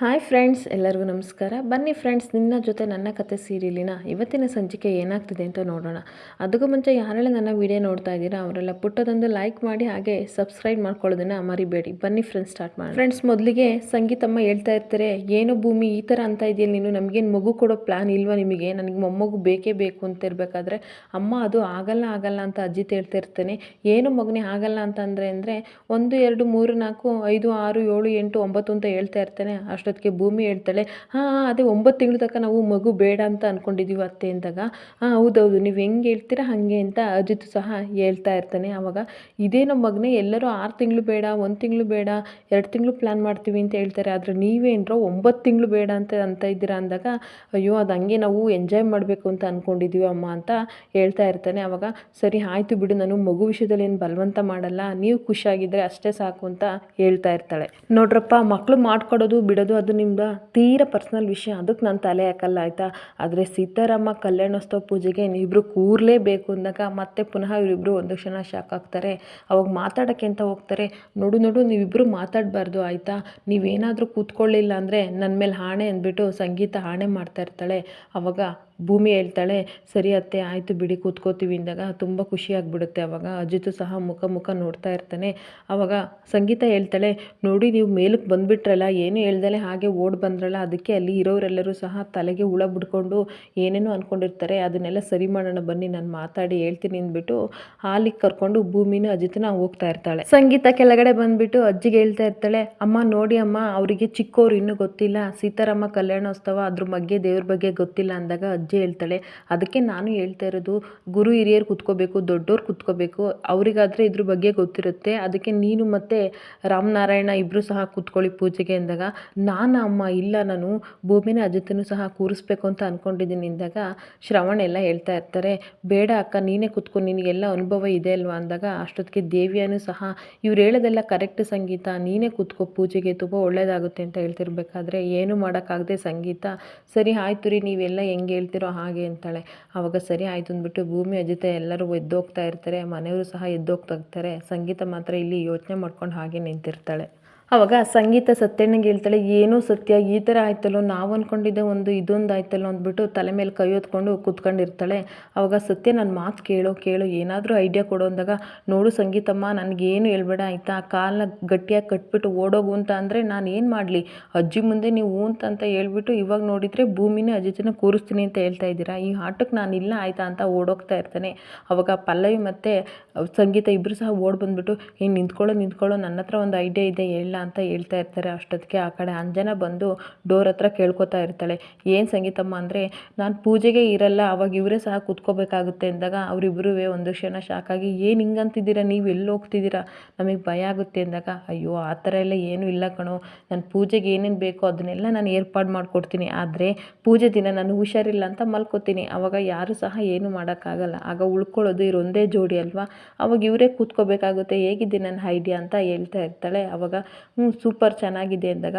Hi friends, ಎಲ್ಲರಿಗೂ ನಮಸ್ಕಾರ. ಬನ್ನಿ ಫ್ರೆಂಡ್ಸ್, ನಿನ್ನ ಜೊತೆ ನನ್ನ ಕತೆ ಸೀರಿಯಲಿನ ಇವತ್ತಿನ ಸಂಚಿಕೆ ಏನಾಗ್ತಿದೆ ಅಂತ ನೋಡೋಣ. ಅದಕ್ಕೂ ಮುಂಚೆ ಯಾರೆಲ್ಲ ನನ್ನ ವಿಡಿಯೋ ನೋಡ್ತಾ ಇದ್ದೀರಾ, ಅವರೆಲ್ಲ ಪುಟ್ಟದೊಂದು ಲೈಕ್ ಮಾಡಿ ಹಾಗೆ ಸಬ್ಸ್ಕ್ರೈಬ್ ಮಾಡ್ಕೊಳ್ಳೋದನ್ನ ಮರಿಬೇಡಿ. ಬನ್ನಿ ಫ್ರೆಂಡ್ಸ್, ಸ್ಟಾರ್ಟ್ ಮಾಡಿ ಫ್ರೆಂಡ್ಸ್, ಮೊದಲಿಗೆ ಸಂಗೀತಮ್ಮ ಹೇಳ್ತಾ ಇರ್ತಾರೆ, ಏನು ಭೂಮಿ ಈ ಥರ ಅಂತ ಇದೆಯಲ್ಲ, ನೀನು ನಮಗೇನು ಮಗು ಕೊಡೋ ಪ್ಲ್ಯಾನ್ ಇಲ್ವಾ ನಿಮಗೆ? ನನಗೆ ಮೊಮ್ಮಗು ಬೇಕೇ ಬೇಕು ಅಂತ ಇರಬೇಕಾದ್ರೆ, ಅಮ್ಮ ಅದು ಆಗಲ್ಲ ಆಗಲ್ಲ ಅಂತ ಅಜ್ಜಿ ಹೇಳ್ತಾ ಇರ್ತೇನೆ. ಏನು ಮಗನೇ ಆಗಲ್ಲ ಅಂತ ಅಂದರೆ ಅಂದರೆ ಒಂದು, ಎರಡು, ಮೂರು, ನಾಲ್ಕು, ಐದು, ಆರು, ಏಳು, ಎಂಟು, ಒಂಬತ್ತು ಅಂತ ಹೇಳ್ತಾ ಇರ್ತೇನೆ. ಅಷ್ಟೊತ್ತಿಗೆ ಭೂಮಿ ಹೇಳ್ತಾಳೆ, ಹಾಂ ಅದೇ ಒಂಬತ್ತು ತಿಂಗಳ ತನಕ ನಾವು ಮಗು ಬೇಡ ಅಂತ ಅಂದ್ಕೊಂಡಿದ್ದೀವಿ ಅತ್ತೆ ಅಂದಾಗ, ಹಾಂ, ಹೌದೌದು, ನೀವು ಹೆಂಗೆ ಹೇಳ್ತೀರಾ ಹಾಗೆ ಅಂತ ಅಜಿತ್ ಸಹ ಹೇಳ್ತಾ ಇರ್ತಾನೆ. ಆವಾಗ ಇದೇ ನಮ್ಮ ಮಗನೇ, ಎಲ್ಲರೂ ಆರು ತಿಂಗಳು ಬೇಡ, ಒಂದು ತಿಂಗಳು ಬೇಡ, ಎರಡು ತಿಂಗಳು ಪ್ಲ್ಯಾನ್ ಮಾಡ್ತೀವಿ ಅಂತ ಹೇಳ್ತಾರೆ. ಆದರೆ ನೀವೇನರೋ ಒಂಬತ್ತು ತಿಂಗಳು ಬೇಡ ಅಂತ ಅಂತ ಇದ್ದೀರಾ ಅಂದಾಗ, ಅಯ್ಯೋ, ಅದು ಹಂಗೆ ನಾವು ಎಂಜಾಯ್ ಮಾಡಬೇಕು ಅಂತ ಅಂದ್ಕೊಂಡಿದ್ದೀವಿ ಅಮ್ಮ ಅಂತ ಹೇಳ್ತಾ ಇರ್ತಾನೆ. ಆವಾಗ ಸರಿ, ಆಯಿತು ಬಿಡು, ನಾನು ಮಗು ವಿಷಯದಲ್ಲಿ ಏನು ಬಲವಂತ ಮಾಡಲ್ಲ, ನೀವು ಖುಷಿಯಾಗಿದ್ದರೆ ಅಷ್ಟೇ ಸಾಕು ಅಂತ ಹೇಳ್ತಾ ಇರ್ತಾಳೆ. ನೋಡ್ರಪ್ಪ ಮಕ್ಕಳು ಮಾಡ್ಕೊಡೋದು, ಬಿಡೋದು ಅದು ನಿಮ್ದು ತೀರ ಪರ್ಸ್ನಲ್ ವಿಷಯ. ಅದಕ್ಕೆ ನಾನು ತಲೆ ಹಾಕಲ್ಲ, ಆಯಿತಾ? ಆದರೆ ಸೀತಾರಾಮ ಕಲ್ಯಾಣೋತ್ಸವ ಪೂಜೆಗೆ ನೀವಿಬ್ಬರು ಕೂರಲೇಬೇಕು ಅಂದಾಗ ಮತ್ತೆ ಪುನಃ ಇವರಿಬ್ಬರು ಒಂದು ಕ್ಷಣ ಶಾಕ್ ಆಗ್ತಾರೆ. ಅವಾಗ ಮಾತಾಡೋಕ್ಕೆ ಅಂತ ಹೋಗ್ತಾರೆ? ನೋಡು ನೋಡು ನೀವಿಬ್ಬರು ಮಾತಾಡಬಾರ್ದು, ಆಯಿತಾ? ನೀವೇನಾದರೂ ಕೂತ್ಕೊಳ್ಳಿಲ್ಲ ಅಂದರೆ ನನ್ನ ಮೇಲೆ ಹಾಣೆ ಅಂದ್ಬಿಟ್ಟು ಸಂಗೀತ ಹಾಣೆ ಮಾಡ್ತಾ ಇರ್ತಾಳೆ. ಅವಾಗ ಭೂಮಿ ಹೇಳ್ತಾಳೆ, ಸರಿ ಅತ್ತೆ, ಆಯಿತು ಬಿಡಿ, ಕೂತ್ಕೋತೀವಿ ಅಂದಾಗ ತುಂಬ ಖುಷಿಯಾಗಿಬಿಡುತ್ತೆ ಅವಾಗ. ಅಜಿತು ಸಹ ಮುಖ ಮುಖ ನೋಡ್ತಾ ಇರ್ತಾನೆ. ಅವಾಗ ಸಂಗೀತ ಹೇಳ್ತಾಳೆ, ನೋಡಿ ನೀವು ಮೇಲಕ್ಕೆ ಬಂದುಬಿಟ್ರಲ್ಲ, ಏನು ಹೇಳ್ದಲೆ ಹಾಗೆ ಓಡ್ ಬಂದ್ರಲ್ಲ, ಅದಕ್ಕೆ ಅಲ್ಲಿ ಇರೋರೆಲ್ಲರೂ ಸಹ ತಲೆಗೆ ಹುಳ ಬಿಡ್ಕೊಂಡು ಏನೇನೋ ಅಂದ್ಕೊಂಡಿರ್ತಾರೆ ಅದನ್ನೆಲ್ಲ ಸರಿ ಮಾಡೋಣ ಬನ್ನಿ, ನಾನು ಮಾತಾಡಿ ಹೇಳ್ತೀನಿ ಅಂದ್ಬಿಟ್ಟು ಹಾಲಿಗೆ ಕರ್ಕೊಂಡು ಭೂಮಿನ ಅಜಿತನ ಹೋಗ್ತಾ ಇರ್ತಾಳೆ. ಸಂಗೀತ ಕೆಳಗಡೆ ಬಂದುಬಿಟ್ಟು ಅಜ್ಜಿಗೆ ಹೇಳ್ತಾ ಇರ್ತಾಳೆ, ಅಮ್ಮ, ನೋಡಿ ಅಮ್ಮ, ಅವರಿಗೆ ಚಿಕ್ಕೋರು ಇನ್ನೂ ಗೊತ್ತಿಲ್ಲ, ಸೀತಾರಾಮ ಕಲ್ಯಾಣೋತ್ಸವ ಅದ್ರ ಬಗ್ಗೆ, ದೇವ್ರ ಬಗ್ಗೆ ಗೊತ್ತಿಲ್ಲ ಅಂದಾಗ ಅಜ್ಜಿ ಹೇಳ್ತಾಳೆ. ಅದಕ್ಕೆ ನಾನು ಹೇಳ್ತಾ ಇರೋದು, ಗುರು ಹಿರಿಯರು ಕುತ್ಕೋಬೇಕು ದೊಡ್ಡವ್ರು ಕುತ್ಕೋಬೇಕು, ಅವರಿಗಾದರೆ ಇದ್ರ ಬಗ್ಗೆ ಗೊತ್ತಿರುತ್ತೆ. ಅದಕ್ಕೆ ನೀನು ಮತ್ತು ರಾಮನಾರಾಯಣ ಇಬ್ಬರು ಸಹ ಕೂತ್ಕೊಳ್ಳಿ ಪೂಜೆಗೆ ಅಂದಾಗ, ನಾನು ಅಮ್ಮ ಇಲ್ಲ, ನಾನು ಭೂಮಿನ ಅಜ್ಜತನು ಸಹ ಕೂರಿಸ್ಬೇಕು ಅಂತ ಅಂದ್ಕೊಂಡಿದ್ದೀನಿ ಅಂದಾಗ ಶ್ರವಣ ಎಲ್ಲ ಹೇಳ್ತಾ ಇರ್ತಾರೆ, ಬೇಡ ಅಕ್ಕ, ನೀನೇ ಕುತ್ಕೊ, ನಿನಗೆಲ್ಲ ಅನುಭವ ಇದೆ ಅಲ್ವಾ? ಅಂದಾಗ ಅಷ್ಟೊತ್ತಿಗೆ ದೇವಿಯನು ಸಹ, ಇವ್ರು ಹೇಳೋದೆಲ್ಲ ಕರೆಕ್ಟ್ ಸಂಗೀತ, ನೀನೇ ಕೂತ್ಕೋ ಪೂಜೆಗೆ, ತುಂಬ ಒಳ್ಳೆಯದಾಗುತ್ತೆ ಅಂತ ಹೇಳ್ತಿರ್ಬೇಕಾದ್ರೆ, ಏನು ಮಾಡೋಕ್ಕಾಗದೆ ಸಂಗೀತ. ಸರಿ, ಆಯ್ತು ರೀ, ನೀವೆಲ್ಲ ಹೆಂಗೆ ಹೇಳ್ತಿರೋ? ಹಾಗೆ ಅಂತಾಳೆ. ಅವಾಗ ಸರಿ ಆಯ್ತು ಅಂದ್ಬಿಟ್ಟು ಭೂಮಿ, ಅಜಿತೆ ಎಲ್ಲರೂ ಎದ್ದೋಗ್ತಾ ಇರ್ತಾರೆ. ಮನೆಯವರು ಸಹ ಎದ್ದೋಗ್ತಾ ಇರ್ತಾರೆ. ಸಂಗೀತ ಮಾತ್ರ ಇಲ್ಲಿ ಯೋಚನೆ ಮಾಡ್ಕೊಂಡು ಹಾಗೆ ನಿಂತಿರ್ತಾಳೆ. ಅವಾಗ ಸಂಗೀತ ಸತ್ಯಣ್ಣಗೆ ಹೇಳ್ತಾಳೆ, ಏನೋ ಸತ್ಯ, ಈ ಥರ ಆಯ್ತಲ್ಲೋ, ನಾವು ಅಂದ್ಕೊಂಡಿದ್ದೆ ಒಂದು ಇದೊಂದು ಆಯ್ತಲ್ಲೋ ಅಂದ್ಬಿಟ್ಟು ತಲೆ ಮೇಲೆ ಕೈ ಹೊತ್ಕೊಂಡು ಕೂತ್ಕೊಂಡಿರ್ತಾಳೆ. ಅವಾಗ ಸತ್ಯ ನನ್ನ ಮಾತು ಕೇಳು ಕೇಳು, ಏನಾದರೂ ಐಡಿಯಾ ಕೊಡು ಅಂದಾಗ, ನೋಡು ಸಂಗೀತಮ್ಮ, ನನಗೇನು ಹೇಳ್ಬೇಡ, ಆಯಿತಾ? ಕಾಲನ್ನ ಗಟ್ಟಿಯಾಗಿ ಕಟ್ಬಿಟ್ಟು ಓಡೋಗು ಅಂತ ಅಂದರೆ ನಾನು ಏನು ಮಾಡಲಿ? ಅಜ್ಜಿ ಮುಂದೆ ನೀವು ಅಂತ ಅಂತ ಹೇಳ್ಬಿಟ್ಟು ಇವಾಗ ನೋಡಿದರೆ ಭೂಮಿನೇ ಅಜಿತನ ಕೂರಿಸ್ತೀನಿ ಅಂತ ಹೇಳ್ತಾ ಇದ್ದೀರಾ? ಈ ಆಟಕ್ಕೆ ನಾನು ಇಲ್ಲ ಆಯಿತಾ ಅಂತ ಓಡೋಗ್ತಾ ಇರ್ತಾನೆ. ಅವಾಗ ಪಲ್ಲವಿ ಮತ್ತು ಸಂಗೀತ ಇಬ್ಬರು ಸಹ ಓಡ್ ಬಂದ್ಬಿಟ್ಟು ಏನು ನಿಂತ್ಕೊಳ್ಳೋ ನಿಂತ್ಕೊಳ್ಳೋ ನನ್ನ ಹತ್ರ ಒಂದು ಐಡಿಯಾ ಇದೆ ಹೇಳ ಅಂತ ಹೇಳ್ತಾ ಇರ್ತಾರೆ. ಅಷ್ಟೊತ್ತಿಗೆ ಆ ಕಡೆ ಅಂಜನ ಬಂದು ಡೋರ್ ಹತ್ರ ಕೇಳ್ಕೊತಾ ಇರ್ತಾಳೆ. ಏನು ಸಂಗೀತಮ್ಮ ಅಂದರೆ, ನಾನು ಪೂಜೆಗೆ ಇರಲ್ಲ, ಅವಾಗ ಇವರೇ ಸಹ ಕೂತ್ಕೋಬೇಕಾಗುತ್ತೆ ಅಂದಾಗ ಅವರಿಬ್ಬರೂ ಒಂದು ಕ್ಷಣ ಶಾಕಾಗಿ ಏನು ಹಿಂಗಂತಿದ್ದೀರಾ? ನೀವು ಎಲ್ಲಿ ಹೋಗ್ತಿದ್ದೀರಾ? ನಮಗೆ ಭಯ ಆಗುತ್ತೆ ಅಂದಾಗ, ಅಯ್ಯೋ, ಆ ಥರ ಎಲ್ಲ ಏನೂ ಇಲ್ಲ ಕಣೋ. ನಾನು ಪೂಜೆಗೆ ಏನೇನು ಬೇಕೋ ಅದನ್ನೆಲ್ಲ ನಾನು ಏರ್ಪಾಡು ಮಾಡಿಕೊಡ್ತೀನಿ. ಆದರೆ ಪೂಜೆ ದಿನ ನಾನು ಹುಷಾರಿಲ್ಲ ಅಂತ ಮಲ್ಕೋತೀನಿ. ಅವಾಗ ಯಾರು ಸಹ ಏನು ಮಾಡೋಕ್ಕಾಗಲ್ಲ. ಆಗ ಉಳ್ಕೊಳ್ಳೋದು ಇರೊಂದೇ ಜೋಡಿ ಅಲ್ವಾ? ಅವಾಗ ಇವರೇ ಕೂತ್ಕೋಬೇಕಾಗುತ್ತೆ. ಹೇಗಿದೆ ನನ್ನ ಐಡಿಯಾ ಅಂತ ಹೇಳ್ತಾ ಇರ್ತಾಳೆ. ಅವಾಗ ಹ್ಞೂ, ಸೂಪರ್ ಚೆನ್ನಾಗಿದೆ ಅಂದಾಗ,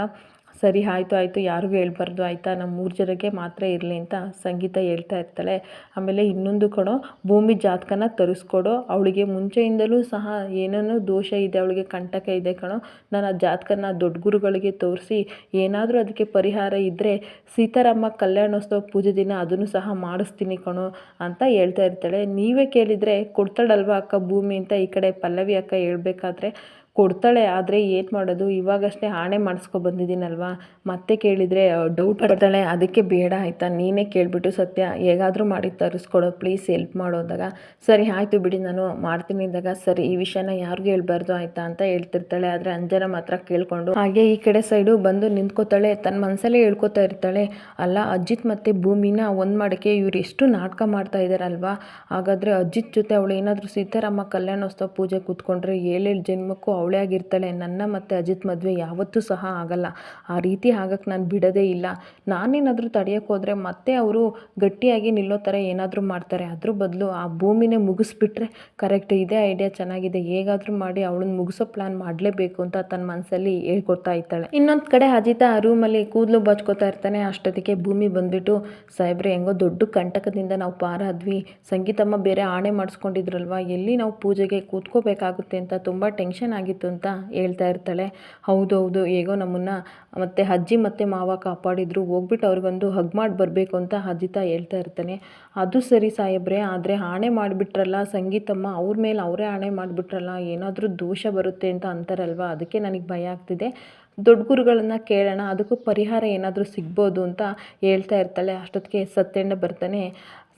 ಸರಿ, ಆಯಿತು ಆಯಿತು, ಯಾರಿಗೂ ಹೇಳ್ಬಾರ್ದು, ಆಯಿತಾ? ನಮ್ಮ ಮೂರು ಜನಕ್ಕೆ ಮಾತ್ರ ಇರಲಿ ಅಂತ ಸಂಗೀತ ಹೇಳ್ತಾ ಇರ್ತಾಳೆ. ಆಮೇಲೆ ಇನ್ನೊಂದು ಕಣೋ, ಭೂಮಿ ಜಾತಕನ ತರಿಸ್ಕೊಡು, ಅವಳಿಗೆ ಮುಂಚೆಯಿಂದಲೂ ಸಹ ಏನೇನೋ ದೋಷ ಇದೆ, ಅವಳಿಗೆ ಕಂಟಕ ಇದೆ ಕಣೋ, ನಾನು ಆ ಜಾತಕನ ದೊಡ್ಡ ಗುರುಗಳಿಗೆ ತೋರಿಸಿ, ಏನಾದರೂ ಅದಕ್ಕೆ ಪರಿಹಾರ ಇದ್ದರೆ ಸೀತಾರಾಮ ಕಲ್ಯಾಣೋತ್ಸವ ಪೂಜೆ ದಿನ ಅದನ್ನು ಸಹ ಮಾಡಿಸ್ತೀನಿ ಕಣೋ ಅಂತ ಹೇಳ್ತಾ ಇರ್ತಾಳೆ. ನೀವೇ ಕೇಳಿದರೆ ಕೊಡ್ತಾಳಲ್ವ ಅಕ್ಕ ಭೂಮಿ ಅಂತ ಈ ಕಡೆ ಪಲ್ಲವಿ ಅಕ್ಕ ಹೇಳ್ಬೇಕಾದ್ರೆ ಕೊಡ್ತಾಳೆ, ಆದರೆ ಏನು ಮಾಡೋದು? ಇವಾಗಷ್ಟೇ ಆಣೆ ಮಾಡಿಸ್ಕೊ ಬಂದಿದ್ದೀನಲ್ವಾ? ಮತ್ತೆ ಕೇಳಿದರೆ ಡೌಟ್ ಪಡ್ತಾಳೆ, ಅದಕ್ಕೆ ಬೇಡ ಆಯಿತಾ? ನೀನೇ ಕೇಳಿಬಿಟ್ಟು ಸತ್ಯ, ಹೇಗಾದರೂ ಮಾಡಿ ತರಿಸ್ಕೊಡೋ ಪ್ಲೀಸ್ ಹೆಲ್ಪ್ ಮಾಡೋದಾಗ ಸರಿ, ಆಯಿತು ಬಿಡಿ, ನಾನು ಮಾಡ್ತೀನಿ ಇದ್ದಾಗ ಸರಿ, ಈ ವಿಷಯನ ಯಾರಿಗೂ ಹೇಳ್ಬಾರ್ದು ಆಯಿತಾ? ಅಂತ ಹೇಳ್ತಿರ್ತಾಳೆ. ಆದರೆ ಅಂಜನ ಮಾತ್ರ ಕೇಳಿಕೊಂಡು, ಹಾಗೆ ಈ ಕಡೆ ಸೈಡು ಬಂದು ನಿಂತ್ಕೋತಾಳೆ. ತನ್ನ ಮನಸ್ಸಲ್ಲೇ ಹೇಳ್ಕೊತಾ ಇರ್ತಾಳೆ. ಅಲ್ಲ ಅಜ್ಜಿತ್ ಮತ್ತು ಭೂಮಿನ ಒಂದು ಮಾಡೋಕ್ಕೆ ಇವ್ರು ಎಷ್ಟು ನಾಟಕ ಮಾಡ್ತಾ ಇದ್ದಾರಲ್ವಾ ಹಾಗಾದರೆ ಅಜ್ಜಿತ್ ಜೊತೆ ಅವಳು ಏನಾದರೂ ಸೀತಾರಾಮ ಕಲ್ಯಾಣೋತ್ಸವ ಪೂಜೆ ಕೂತ್ಕೊಂಡ್ರೆ ಏಳೇಳು ಜನ್ಮಕ್ಕೂ ಅವಳೇ ಆಗಿರ್ತಾಳೆ ನನ್ನ ಮತ್ತು ಅಜಿತ್ ಮದುವೆ ಯಾವತ್ತೂ ಸಹ ಆಗಲ್ಲ. ಆ ರೀತಿ ಆಗಕ್ಕೆ ನಾನು ಬಿಡೋದೇ ಇಲ್ಲ. ನಾನೇನಾದರೂ ತಡೆಯೋಕ್ಕೆ ಹೋದರೆ ಮತ್ತೆ ಅವರು ಗಟ್ಟಿಯಾಗಿ ನಿಲ್ಲೋ ಥರ ಏನಾದರೂ ಮಾಡ್ತಾರೆ. ಅದ್ರ ಬದಲು ಆ ಭೂಮಿನೇ ಮುಗಿಸ್ಬಿಟ್ರೆ ಕರೆಕ್ಟ್ ಇದೇ, ಐಡಿಯಾ ಚೆನ್ನಾಗಿದೆ. ಹೇಗಾದರೂ ಮಾಡಿ ಅವಳನ್ನು ಮುಗಿಸೋ ಪ್ಲ್ಯಾನ್ ಮಾಡಲೇಬೇಕು ಅಂತ ತನ್ನ ಮನಸ್ಸಲ್ಲಿ ಹೇಳ್ಕೊಡ್ತಾ ಇದ್ದಾಳೆ ಇನ್ನೊಂದು ಕಡೆ ಅಜಿತ ಆ ರೂಮಲ್ಲಿ ಕೂದಲು ಬಚ್ಕೋತಾ ಇರ್ತಾನೆ. ಅಷ್ಟೊತ್ತಿಗೆ ಭೂಮಿ ಬಂದ್ಬಿಟ್ಟು, ಸಾಹೇಬ್ರೆ, ಹೆಂಗೋ ದೊಡ್ಡ ಕಂಟಕದಿಂದ ನಾವು ಪಾರಾದ್ವಿ ಸಂಗೀತಮ್ಮ ಬೇರೆ ಆಣೆ ಮಾಡಿಸ್ಕೊಂಡಿದ್ರಲ್ವಾ? ಎಲ್ಲಿ ನಾವು ಪೂಜೆಗೆ ಕೂತ್ಕೋಬೇಕಾಗುತ್ತೆ ಅಂತ ತುಂಬ ಟೆನ್ಷನ್ ಆಗಿತ್ತು. ಏನಾಗಿತ್ತು ಅಂತ ಹೇಳ್ತಾ ಇರ್ತಾಳೆ. ಹೌದು ಹೌದು, ಹೇಗೋ ನಮ್ಮನ್ನು ಮತ್ತು ಅಜ್ಜಿ ಮತ್ತು ಮಾವ ಕಾಪಾಡಿದ್ರು. ಹೋಗ್ಬಿಟ್ಟು ಅವ್ರಿಗೊಂದು ಹಗ್ ಮಾಡಿ ಬರಬೇಕು ಅಂತ ಅಜಿತ ಹೇಳ್ತಾ ಇರ್ತಾನೆ. ಅದು ಸರಿ ಸಾಹೇಬ್ರೆ, ಆದರೆ ಆಣೆ ಮಾಡಿಬಿಟ್ರಲ್ಲ ಸಂಗೀತಮ್ಮ, ಅವ್ರ ಮೇಲೆ ಅವರೇ ಆಣೆ ಮಾಡಿಬಿಟ್ರಲ್ಲ, ಏನಾದರೂ ದೋಷ ಬರುತ್ತೆ ಅಂತ ಅಂತಾರಲ್ವ? ಅದಕ್ಕೆ ನನಗೆ ಭಯ ಆಗ್ತಿದೆ. ದೊಡ್ಡ ಗುರುಗಳನ್ನ ಕೇಳೋಣ, ಅದಕ್ಕೂ ಪರಿಹಾರ ಏನಾದರೂ ಸಿಗ್ಬೋದು ಅಂತ ಹೇಳ್ತಾ ಇರ್ತಾಳೆ. ಅಷ್ಟೊತ್ತಿಗೆ ಸತ್ಯಣ್ಣ ಬರ್ತಾನೆ.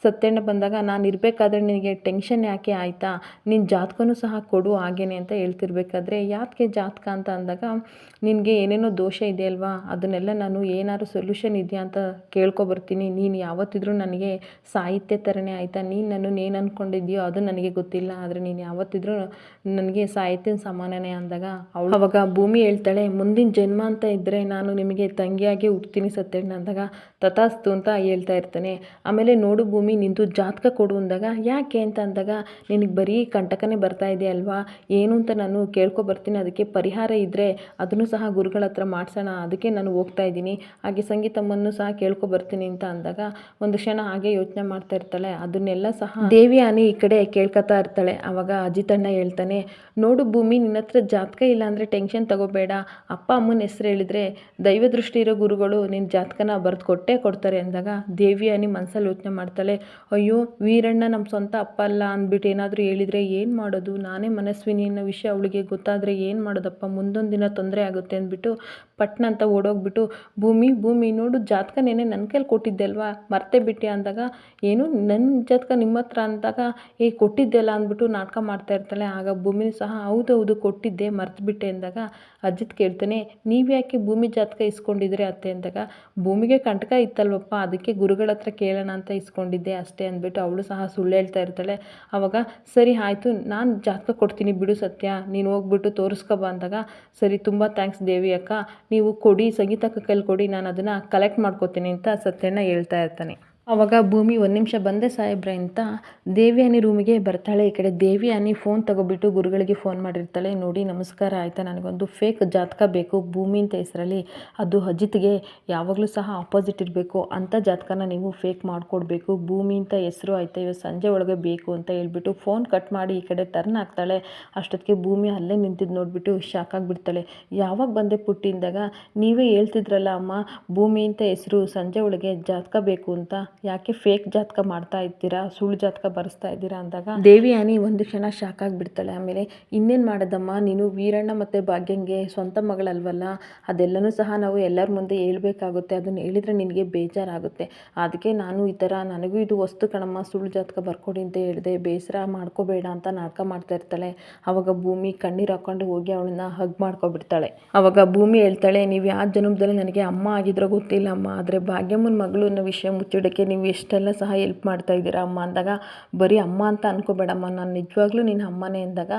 ಸತ್ಯಣ್ಣ ಬಂದಾಗ, ನಾನು ಇರಬೇಕಾದ್ರೆ ನಿನಗೆ ಟೆನ್ಷನ್ ಯಾಕೆ ಆಯಿತಾ? ನಿನ್ನ ಜಾತಕನೂ ಸಹ ಕೊಡು ಹಾಗೇನೆ ಅಂತ ಹೇಳ್ತಿರ್ಬೇಕಾದ್ರೆ ಯಾಕೆ ಜಾತಕ ಅಂತ ಅಂದಾಗ, ನಿನಗೆ ಏನೇನೋ ದೋಷ ಇದೆ ಅಲ್ವಾ? ಅದನ್ನೆಲ್ಲ ನಾನು ಏನಾದ್ರು ಸೊಲ್ಯೂಷನ್ ಇದೆಯಾ ಅಂತ ಕೇಳ್ಕೊಬರ್ತೀನಿ. ನೀನು ಯಾವತ್ತಿದ್ರೂ ನನಗೆ ಸಾಹಿತ್ಯ ಥರನೇ ಆಯಿತಾ? ನೀನು ನನ್ನನ್ನು ಏನು ಅಂದ್ಕೊಂಡಿದ್ಯೋ ಅದು ನನಗೆ ಗೊತ್ತಿಲ್ಲ. ಆದರೆ ನೀನು ಯಾವತ್ತಿದ್ರೂ ನನಗೆ ಸಾಹಿತ್ಯನ ಸಮಾನನೇ ಅಂದಾಗ, ಅವಳು ಅವಾಗ ಭೂಮಿ ಹೇಳ್ತಾಳೆ, ಮುಂದಿನ ಜನ್ಮ ಅಂತ ಇದ್ದರೆ ನಾನು ನಿಮಗೆ ತಂಗಿಯಾಗಿ ಹುಡ್ತೀನಿ ಸತ್ಯಣ್ಣ ಅಂದಾಗ, ತಥಾಸ್ತು ಅಂತ ಹೇಳ್ತಾ ಇರ್ತಾನೆ. ಆಮೇಲೆ ನೋಡು ಭೂಮಿ ನಿಂದು ಜಾತಕ ಕೊಡು ಅಂದಾಗ, ಯಾಕೆ ಅಂತ ಅಂದಾಗ, ನಿನಗೆ ಬರೀ ಕಂಟಕನೇ ಬರ್ತಾ ಇದೆ ಅಲ್ವಾ? ಏನು ಅಂತ ನಾನು ಕೇಳ್ಕೊಬರ್ತೀನಿ ಅದಕ್ಕೆ ಪರಿಹಾರ ಇದ್ದರೆ ಅದನ್ನು ಸಹ ಗುರುಗಳ ಹತ್ರ ಮಾಡಿಸೋಣ. ಅದಕ್ಕೆ ನಾನು ಹೋಗ್ತಾ ಇದ್ದೀನಿ. ಹಾಗೆ ಸಂಗೀತಮ್ಮನ್ನು ಸಹ ಕೇಳ್ಕೊಬರ್ತೀನಿ ಅಂತ ಅಂದಾಗ, ಒಂದು ಕ್ಷಣ ಹಾಗೆ ಯೋಚನೆ ಮಾಡ್ತಾ ಇರ್ತಾಳೆ. ಅದನ್ನೆಲ್ಲ ಸಹ ದೇವಿ ಆನೆ ಈ ಕಡೆ ಕೇಳ್ಕೊತಾ ಇರ್ತಾಳೆ. ಆವಾಗ ಅಜಿತಣ್ಣ ಹೇಳ್ತಾನೆ, ನೋಡು ಭೂಮಿ, ನಿನ್ನ ಹತ್ರ ಜಾತಕ ಇಲ್ಲ ಅಂದರೆ ಟೆನ್ಷನ್ ತಗೋಬೇಡ. ಅಪ್ಪ ಅಮ್ಮನ ಹೆಸರು ಹೇಳಿದರೆ ದೈವ ದೃಷ್ಟಿ ಇರೋ ಗುರುಗಳು ನಿನ್ನ ಜಾತಕನ ಬರೆದು ಕೊಟ್ಟೇ ಕೊಡ್ತಾರೆ ಅಂದಾಗ ದೇವಿ ಆನೆ ಮನಸ್ಸಲ್ಲಿ ಯೋಚನೆ ಮಾಡ್ತಾಳೆ ಅಯ್ಯೋ, ವೀರಣ್ಣ ನಮ್ಮ ಸ್ವಂತ ಅಪ್ಪ ಅಲ್ಲ ಅಂದ್ಬಿಟ್ಟು ಏನಾದರೂ ಹೇಳಿದರೆ ಏನು ಮಾಡೋದು? ನಾನೇ ಮನಸ್ವಿನಿ ಅನ್ನೋ ವಿಷಯ ಅವಳಿಗೆ ಗೊತ್ತಾದರೆ ಏನು ಮಾಡೋದಪ್ಪ? ಮುಂದೊಂದು ದಿನ ತೊಂದರೆ ಆಗುತ್ತೆ ಅಂದ್ಬಿಟ್ಟು ಪಟ್ನ ಅಂತ ಓಡೋಗ್ಬಿಟ್ಟು, ಭೂಮಿ ಭೂಮಿ, ನೋಡು, ಜಾತಕ ನೆನೆ ನನ್ನ ಕೈಲಿ ಕೊಟ್ಟಿದ್ದೆ ಅಲ್ವಾ? ಮರ್ತೇ ಬಿಟ್ಟೆ ಅಂದಾಗ, ಏನು ನನ್ನ ಜಾತಕ ನಿಮ್ಮ ಹತ್ರ ಅಂದಾಗ, ಏ, ಕೊಟ್ಟಿದ್ದೆಲ್ಲ ಅಂದ್ಬಿಟ್ಟು ನಾಟಕ ಮಾಡ್ತಾ ಇರ್ತಾಳೆ. ಆಗ ಭೂಮಿನೂ ಸಹ, ಹೌದು ಹೌದು, ಕೊಟ್ಟಿದ್ದೆ ಮರ್ತುಬಿಟ್ಟೆ ಅಂದಾಗ ಅಜ್ಜಿತ್ ಕೇಳ್ತಾನೆ, ನೀವು ಯಾಕೆ ಭೂಮಿ ಜಾತಕ ಇಸ್ಕೊಂಡಿದ್ರೆ ಅತ್ತೆ? ಅಂದಾಗ, ಭೂಮಿಗೆ ಕಂಟಕ ಇತ್ತಲ್ವಪ್ಪ, ಅದಕ್ಕೆ ಗುರುಗಳ ಹತ್ರ ಕೇಳೋಣ ಅಂತ ಇಸ್ಕೊಂಡಿದ್ದೆ. ಅಷ್ಟೇ ಅಂದ್ಬಿಟ್ಟು ಅವಳು ಸಹ ಸುಳ್ಳು ಹೇಳ್ತಾ ಇರ್ತಾಳೆ. ಆವಾಗ ಸರಿ, ಆಯಿತು, ನಾನು ಜಾತಕ ಕೊಡ್ತೀನಿ ಬಿಡು ಸತ್ಯ, ನೀನು ಹೋಗ್ಬಿಟ್ಟು ತೋರಿಸ್ಕೊಬ ಅಂದಾಗ, ಸರಿ, ತುಂಬ ಥ್ಯಾಂಕ್ಸ್ ದೇವಿ ಅಕ್ಕ, ನೀವು ಕೊಡಿ, ಸಂಗೀತಕ್ಕ ಕೈಲಿ ಕೊಡಿ, ನಾನು ಅದನ್ನು ಕಲೆಕ್ಟ್ ಮಾಡ್ಕೋತೀನಿ ಅಂತ ಸತ್ಯಣ್ಣ ಹೇಳ್ತಾ ಇರ್ತಾನೆ. ಅವಾಗ ಭೂಮಿ ಒಂದು ನಿಮಿಷ ಬಂದೆ ಸಾಹೇಬ್ರೆ ಅಂತ ದೇವಿಯಾನಿ ರೂಮಿಗೆ ಬರ್ತಾಳೆ. ಈ ಕಡೆ ದೇವಿಯಾನಿ ಫೋನ್ ತಗೊಬಿಟ್ಟು ಗುರುಗಳಿಗೆ ಫೋನ್ ಮಾಡಿರ್ತಾಳೆ. ನೋಡಿ, ನಮಸ್ಕಾರ ಆಯಿತಾ, ನನಗೊಂದು ಫೇಕ್ ಜಾತಕ ಬೇಕು, ಭೂಮಿ ಅಂತ ಹೆಸರಲ್ಲಿ. ಅದು ಅಜಿತ್ಗೆ ಯಾವಾಗಲೂ ಸಹ ಆಪೋಸಿಟ್ ಇರಬೇಕು. ಅಂಥ ಜಾತಕನ ನೀವು ಫೇಕ್ ಮಾಡಿಕೊಡ್ಬೇಕು. ಭೂಮಿ ಅಂತ ಹೆಸರು ಆಯಿತಾ ಇವತ್ತು ಸಂಜೆ ಒಳಗೆ ಬೇಕು ಅಂತ ಹೇಳ್ಬಿಟ್ಟು ಫೋನ್ ಕಟ್ ಮಾಡಿ ಈ ಕಡೆ ಟರ್ನ್ ಆಗ್ತಾಳೆ. ಅಷ್ಟೊತ್ತಿಗೆ ಭೂಮಿ ಅಲ್ಲೇ ನಿಂತಿದ್ದು ನೋಡಿಬಿಟ್ಟು ಶಾಕ್ ಆಗಿಬಿಡ್ತಾಳೆ. ಯಾವಾಗ ಬಂದೆ ಪುಟ್ಟಿಂದಾಗ ನೀವೇ ಹೇಳ್ತಿದ್ರಲ್ಲ ಅಮ್ಮ, ಭೂಮಿ ಅಂತ ಹೆಸರು, ಸಂಜೆ ಒಳಗೆ ಜಾತಕ ಬೇಕು ಅಂತ. ಯಾಕೆ ಫೇಕ್ ಜಾತಕ ಮಾಡ್ತಾ ಇದ್ದೀರಾ, ಸುಳ್ಳು ಜಾತಕ ಬರೆಸ್ತಾ ಇದ್ದೀರಾ ಅಂದಾಗ ದೇವಿ ಆನಿ ಒಂದು ಕ್ಷಣ ಶಾಕ್ ಆಗಿಬಿಡ್ತಾಳೆ. ಆಮೇಲೆ ಇನ್ನೇನು ಮಾಡೋದಮ್ಮ? ನೀನು ವೀರಣ್ಣ ಮತ್ತು ಭಾಗ್ಯಂಗೆ ಸ್ವಂತ ಮಗಳಲ್ವಲ್ಲ? ಅದೆಲ್ಲನೂ ಸಹ ನಾವು ಎಲ್ಲರ ಮುಂದೆ ಹೇಳ್ಬೇಕಾಗುತ್ತೆ. ಅದನ್ನು ಹೇಳಿದರೆ ನಿನಗೆ ಬೇಜಾರಾಗುತ್ತೆ. ಅದಕ್ಕೆ ನಾನು ಈ ಥರ ನನಗೂ ಇದು ವಸ್ತು ಕಣಮ್ಮ, ಸುಳ್ಳು ಜಾತಕ ಬರ್ಕೊಡಿ ಅಂತ ಹೇಳಿದೆ. ಬೇಸರ ಮಾಡ್ಕೋಬೇಡ ಅಂತ ನಾಟಕ ಮಾಡ್ತಾ ಇರ್ತಾಳೆ. ಅವಾಗ ಭೂಮಿ ಕಣ್ಣೀರು ಹಾಕ್ಕೊಂಡು ಹೋಗಿ ಅವಳನ್ನ ಹಗ್ ಮಾಡ್ಕೊಬಿಡ್ತಾಳೆ. ಅವಾಗ ಭೂಮಿ ಹೇಳ್ತಾಳೆ, ನೀವು ಯಾವ ಜನ್ಮದಲ್ಲಿ ನನಗೆ ಅಮ್ಮ ಆಗಿದ್ರೋ ಗೊತ್ತಿಲ್ಲ ಅಮ್ಮ ಆದರೆ ಭಾಗ್ಯಮ್ಮನ ಮಗಳು ಅನ್ನೋ ವಿಷಯ ಮುಚ್ಚಿಡೋಕ್ಕೆ ನೀವು ಎಷ್ಟೆಲ್ಲ ಸಹ ಎಲ್ಪ್ ಮಾಡ್ತಾ ಇದ್ದೀರಾ ಅಮ್ಮ ಅಂದಾಗ, ಬರೀ ಅಮ್ಮ ಅಂತ ಅನ್ಕೋಬೇಡಮ್ಮ. ನಾನು ನಿಜವಾಗ್ಲೂ ನಿನ್ನ ಅಮ್ಮನೇ ಅಂದಾಗ,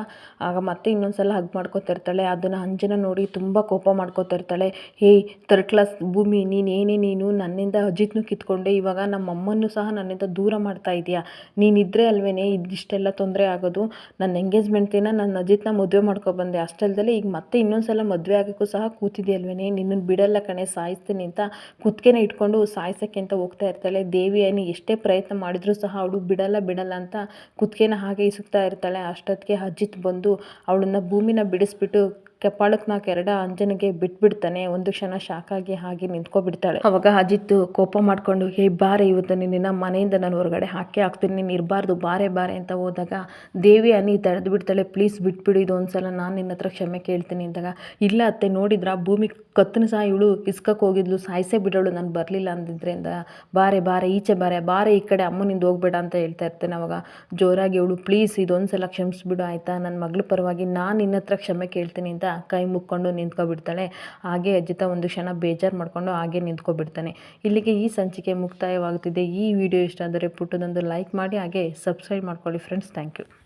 ಆಗ ಮತ್ತೆ ಇನ್ನೊಂದು ಸಲ ಹಗ್ ಮಾಡ್ಕೋತಿರ್ತಾಳೆ ಅದನ್ನು ಅಂಜನ ನೋಡಿ ತುಂಬ ಕೋಪ ಮಾಡ್ಕೋತಿರ್ತಾಳೆ ಹೇಯ್ ಥರ್ಡ್ ಕ್ಲಾಸ್ ಭೂಮಿ, ನೀನು ಏನೇ ನೀನು, ನನ್ನಿಂದ ಅಜಿತ್ನು ಕಿತ್ಕೊಂಡೆ. ಇವಾಗ ನಮ್ಮ ಅಮ್ಮನ್ನು ಸಹ ನನ್ನಿಂದ ದೂರ ಮಾಡ್ತಾ ಇದೆಯಾ ನೀನಿದ್ರೆ ಅಲ್ವೇನೆ? ಇದಿಷ್ಟೆಲ್ಲ ತೊಂದರೆ ಆಗೋದು. ನನ್ನ ಎಂಗೇಜ್ಮೆಂಟ್ ದಿನ ನನ್ನ ಅಜಿತ್ನ ಮದುವೆ ಮಾಡ್ಕೊಬಂದೆ ಅಷ್ಟಲ್ದಲ್ಲೇ ಈಗ ಮತ್ತೆ ಇನ್ನೊಂದು ಸಲ ಮದುವೆ ಆಗೋಕ್ಕೂ ಸಹ ಕೂತಿದೆಯಲ್ವೇನೆ ನಿನ್ನನ್ನು ಬಿಡಲ್ಲ ಕಣೆ, ಸಾಯಿಸ್ತೀನಿ ಅಂತ ಕುತ್ತಿಗೆನ ಇಟ್ಕೊಂಡು ಸಾಯಿಸೋಕ್ಕೆ ಅಂತ ಹೋಗ್ತಾ ಇರ್ತಾಳೆ. ದೇವಿಯನ್ನು ಎಷ್ಟೇ ಪ್ರಯತ್ನ ಮಾಡಿದರೂ ಸಹ ಅವಳು ಬಿಡಲ್ಲ ಬಿಡಲ್ಲ ಅಂತ ಕುತ್ತಿಗೆನ ಹಾಗೆ ಇಸುಕ್ತಾ ಇರ್ತಾಳೆ. ಅಷ್ಟೊತ್ತಿಗೆ ಅಜಿತ್ ಬಂದು ಅವಳನ್ನ ಭೂಮಿನ ಬಿಡಿಸ್ಬಿಟ್ಟು ಕೆಪಾಳಕ್ಕೆ ನಾಲ್ಕು ಎರಡ ಅಂಜನಿಗೆ ಬಿಟ್ಬಿಡ್ತಾನೆ. ಒಂದು ಕ್ಷಣ ಶಾಕಾಗಿ ಹಾಗೆ ನಿಂತ್ಕೊಬಿಡ್ತಾಳೆ. ಅವಾಗ ಅಜಿತ್ ಕೋಪ ಮಾಡ್ಕೊಂಡು, ಹೇ, ಬಾರೆ, ಇವತ್ತು ನಿನ್ನ ಮನೆಯಿಂದ ನಾನು ಹೊರಗಡೆ ಹಾಕಿ ಹಾಕ್ತೀನಿ. ನೀನು ಇರಬಾರ್ದು, ಬಾರೆ ಬಾರೆ ಅಂತ ಹೋದಾಗ, ದೇವಿ ಅನಿ ತಡೆದು ಬಿಡ್ತಾಳೆ. ಪ್ಲೀಸ್ ಬಿಟ್ಬಿಡು, ಇದು ಒಂದ್ಸಲ ನಾನು ನಿನ್ನ ಹತ್ರ ಕ್ಷಮೆ ಕೇಳ್ತೀನಿ ಅಂದಾಗ, ಇಲ್ಲ ಅತ್ತೆ, ನೋಡಿದ್ರ? ಭೂಮಿ ಕತ್ತನ ಸಹ ಇವಳು ಇಸ್ಕಕ್ಕೆ ಹೋಗಿದ್ಲು, ಸಾಯಿಸೇ ಬಿಡೋಳು ನಾನು ಬರಲಿಲ್ಲ ಅಂದಿದ್ರಿಂದ ಬಾರೆ ಬಾರೆ, ಈಚೆ ಬಾರೆ ಬಾರೆ, ಈ ಕಡೆ ಅಮ್ಮನಿಂದ ಹೋಗ್ಬೇಡ ಅಂತ ಹೇಳ್ತಾ ಇರ್ತೇನೆ ಅವಾಗ. ಜೋರಾಗಿ ಇವಳು ಪ್ಲೀಸ್ ಇದೊಂದು ಸಲ ಕ್ಷಮಿಸ್ಬಿಡು, ಆಯ್ತಾ? ನನ್ನ ಮಗಳ ಪರವಾಗಿ ನಾನು ನಿನ್ನ ಹತ್ರ ಕ್ಷಮೆ ಕೇಳ್ತೀನಿ ಅಂತ ಕೈ ಮುಕ್ಕೊಂಡು ನಿಂತ್ಕೊಬಿಡ್ತಾಳೆ. ಹಾಗೆ ಅಜ್ಜಿತ ಒಂದು ಕ್ಷಣ ಬೇಜಾರು ಮಾಡಿಕೊಂಡು ಹಾಗೆ ನಿಂತ್ಕೊಬಿಡ್ತಾನೆ. ಇಲ್ಲಿಗೆ ಈ ಸಂಚಿಕೆ ಮುಕ್ತಾಯವಾಗುತ್ತಿದೆ. ಈ ವಿಡಿಯೋ ಇಷ್ಟ ಆದರೆ ಪುಟ್ಟದೊಂದು ಲೈಕ್ ಮಾಡಿ, ಹಾಗೆ ಸಬ್ಸ್ಕ್ರೈಬ್ ಮಾಡ್ಕೊಳ್ಳಿ. Friends, thank you.